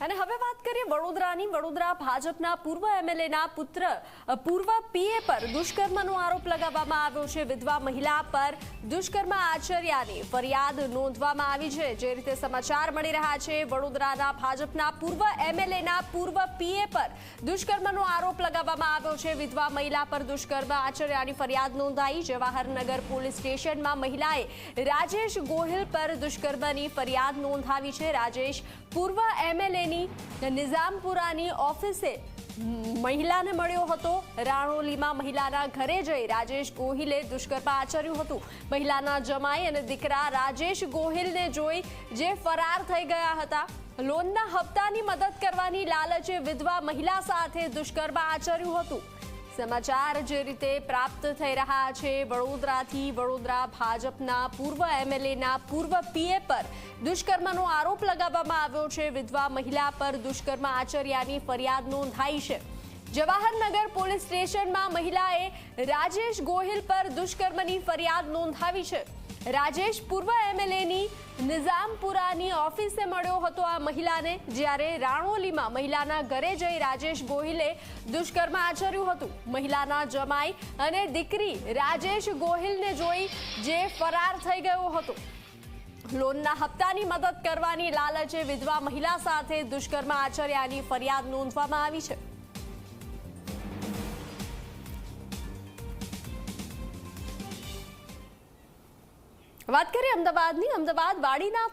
અને હવે વાત કરીએ વડોદરાની. વડોદરા ભાજપના પૂર્વ એમએલએના પુત્ર પૂર્વ પીએ પર દુષ્કર્મનો આરોપ લગાવવામાં આવ્યો છે. વિધવા મહિલા પર દુષ્કર્મ આચર્યાની ફરિયાદ નોંધવામાં આવી છે. જે રીતે સમાચાર મળી રહ્યા છે, વડોદરાના ભાજપના પૂર્વ એમએલએના પૂર્વ પીએ પર દુષ્કર્મનો આરોપ લગાવવામાં આવ્યો છે. વિધવા મહિલા પર દુષ્કર્મ આચર્યાની ફરિયાદ નોંધાઈ. જવાહરનગર પોલીસ સ્ટેશનમાં મહિલાએ રાજેશ ગોહિલ પર દુષ્કર્મની ફરિયાદ નોંધાવી છે. રાજેશ, પૂર્વ એમએલએની નિઝામપુરાની ઓફિસે મહિલાને મળ્યો હતો. રાણોલીમાં મહિલાના ઘરે જઈ રાજેશ ગોહિલે દુષ્કર્મ આચર્યું હતું. મહિલાના જમાઈ અને દીકરા રાજેશ ગોહિલને જોઈ જે ફરાર થઈ ગયા હતા. લોનના હપ્તાની મદદ કરવાની લાલચે વિધવા મહિલા સાથે દુષ્કર્મ આચર્યું હતું. સમાચાર જે રીતે પ્રાપ્ત થઈ રહ્યા છે, વડોદરાથી વડોદરા ભાજપના પૂર્વ એમએલએના પૂર્વ પીએ પર દુષ્કર્મનો આરોપ લગાવવામાં આવ્યો છે. વિધવા મહિલા પર દુષ્કર્મ આચર્યાની ફરિયાદ નોંધાઈ છે. જવાહરનગર પોલીસ સ્ટેશનમાં મહિલાએ રાજેશ ગોહિલ પર દુષ્કર્મની ફરિયાદ નોંધાવી છે. રાજેશ પૂર્વ એમએલએની નિઝામપુરાની ઓફિસે મળ્યો હતો આ મહિલાને, જ્યારે રાણોલીમાં મહિલાના ઘરે જઈ રાજેશ ગોહિલે દુષ્કર્મ આચર્યું હતું. મહિલાના જમાઈ અને દીકરી રાજેશ ગોહિલને જોઈ જે ફરાર થઈ ગયો હતો. લોનના હપ્તાની મદદ કરવાની લાલચે વિધવા મહિલા સાથે દુષ્કર્મ આચર્યાની ફરિયાદ નોંધવામાં આવી છે. વાત કરીએ અમદાવાદની. અમદાવાદ વાડીના